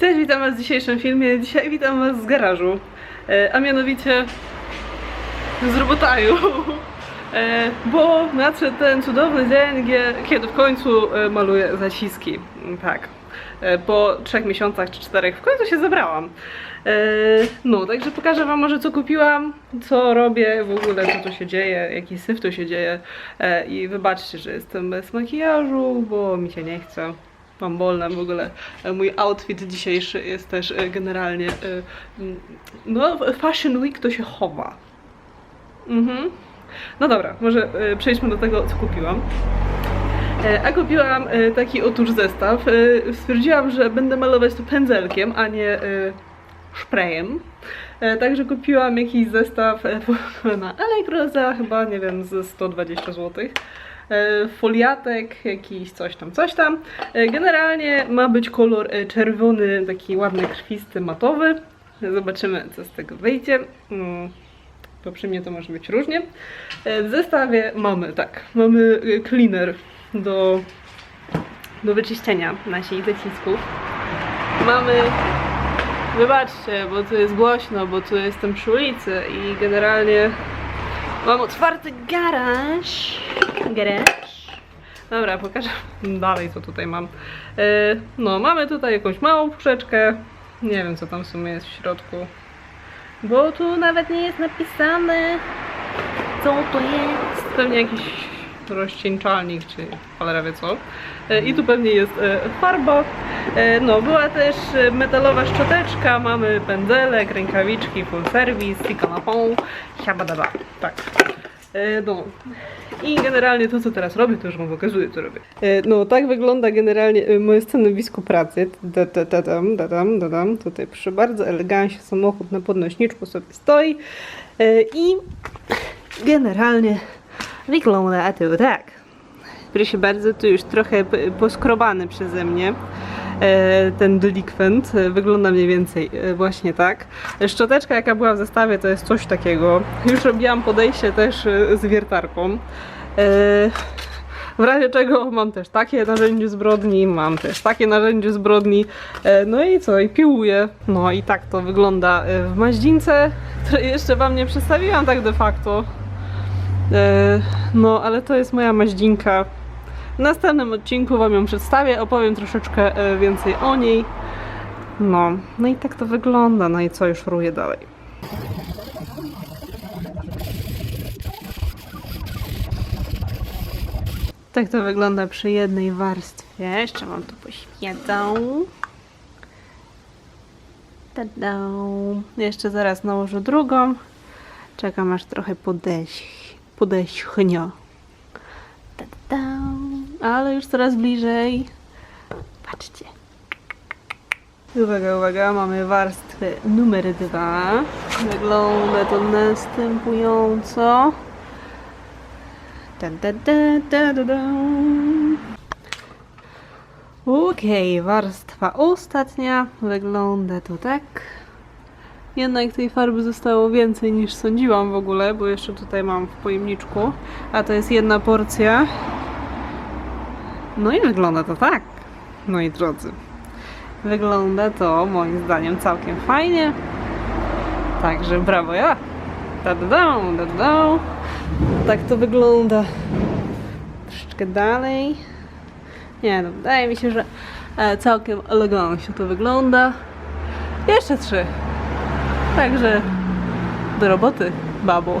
Cześć, witam Was w dzisiejszym filmie. Dzisiaj witam Was z garażu, e, a mianowicie z robotaju. E, Bo nadszedł ten cudowny dzień, kiedy w końcu e, maluję zaciski. Tak. Po trzech miesiącach czy czterech w końcu się zebrałam. No, także pokażę Wam może co kupiłam, co robię, w ogóle co tu się dzieje, jaki syf tu się dzieje. I wybaczcie, że jestem bez makijażu, bo mi się nie chce. Mam wolne w ogóle. Mój outfit dzisiejszy jest też e, generalnie. e, No, Fashion Week to się chowa. Mhm. No dobra, może e, przejdźmy do tego, co kupiłam. A kupiłam taki otóż zestaw. Stwierdziłam, że będę malować to pędzelkiem, a nie szprejem. E, Także kupiłam jakiś zestaw e, na Allegro chyba, nie wiem, ze 120 zł. E, Foliatek, jakiś coś tam, coś tam. Generalnie ma być kolor czerwony, taki ładny, krwisty, matowy. Zobaczymy, co z tego wyjdzie. Mm, To przy mnie to może być różnie. W zestawie mamy tak, mamy cleaner do, do wyczyszczenia nasi zacisków. Mamy Wybaczcie, bo tu jest głośno, bo tu jestem przy ulicy i generalnie mam otwarty garaż. Garaż. Dobra, pokażę dalej, co tutaj mam. E, No, mamy tutaj jakąś małą puszeczkę. Nie wiem, co tam w sumie jest w środku. Bo tu nawet nie jest napisane, co to jest. Pewnie jakiś rozcieńczalnik, czy cholera wie co. E, I tu pewnie jest e, farba. E, No, była też metalowa szczoteczka, mamy pędzelek, rękawiczki, full service, sikanapą, siabadaba. Tak. No. I generalnie to, co teraz robię, to już wam pokazuję, co robię. No, tak wygląda generalnie moje stanowisko pracy. Da, da, da, dam, da, dam, da, dam. Tutaj proszę bardzo, elegancie samochód na podnośniczku sobie stoi. I generalnie wygląda to tak. Proszę bardzo, tu już trochę poskrobany przeze mnie e, ten delikwent. E, Wygląda mniej więcej e, właśnie tak. Szczoteczka, jaka była w zestawie, to jest coś takiego. Już robiłam podejście też z wiertarką. W razie czego mam też takie narzędzie zbrodni, mam też takie narzędzie zbrodni. No i co? I piłuję. No i tak to wygląda w maździnce, której jeszcze wam nie przedstawiłam tak de facto. E, No, ale to jest moja maździnka. W następnym odcinku Wam ją przedstawię, opowiem troszeczkę e, więcej o niej. No, no i tak to wygląda. No i co, już ruję dalej. Tak to wygląda przy jednej warstwie. Jeszcze Wam tu poświecę. Tada. Jeszcze zaraz nałożę drugą. Czekam aż trochę podeś, Ta-da. Ale już coraz bliżej. Patrzcie. Uwaga, uwaga, mamy warstwę numer dwa. Wygląda to następująco. Da, da, da, da, da. Okej, warstwa ostatnia. Wygląda to tak. Jednak tej farby zostało więcej niż sądziłam w ogóle, bo jeszcze tutaj mam w pojemniczku, a to jest jedna porcja. No i wygląda to tak, moi drodzy. Wygląda to moim zdaniem całkiem fajnie. Także brawo ja. Da da da, da da. Tak to wygląda. Troszeczkę dalej. Nie no, wydaje mi się, że e, całkiem elegancko to wygląda. Jeszcze trzy. Także do roboty, babo.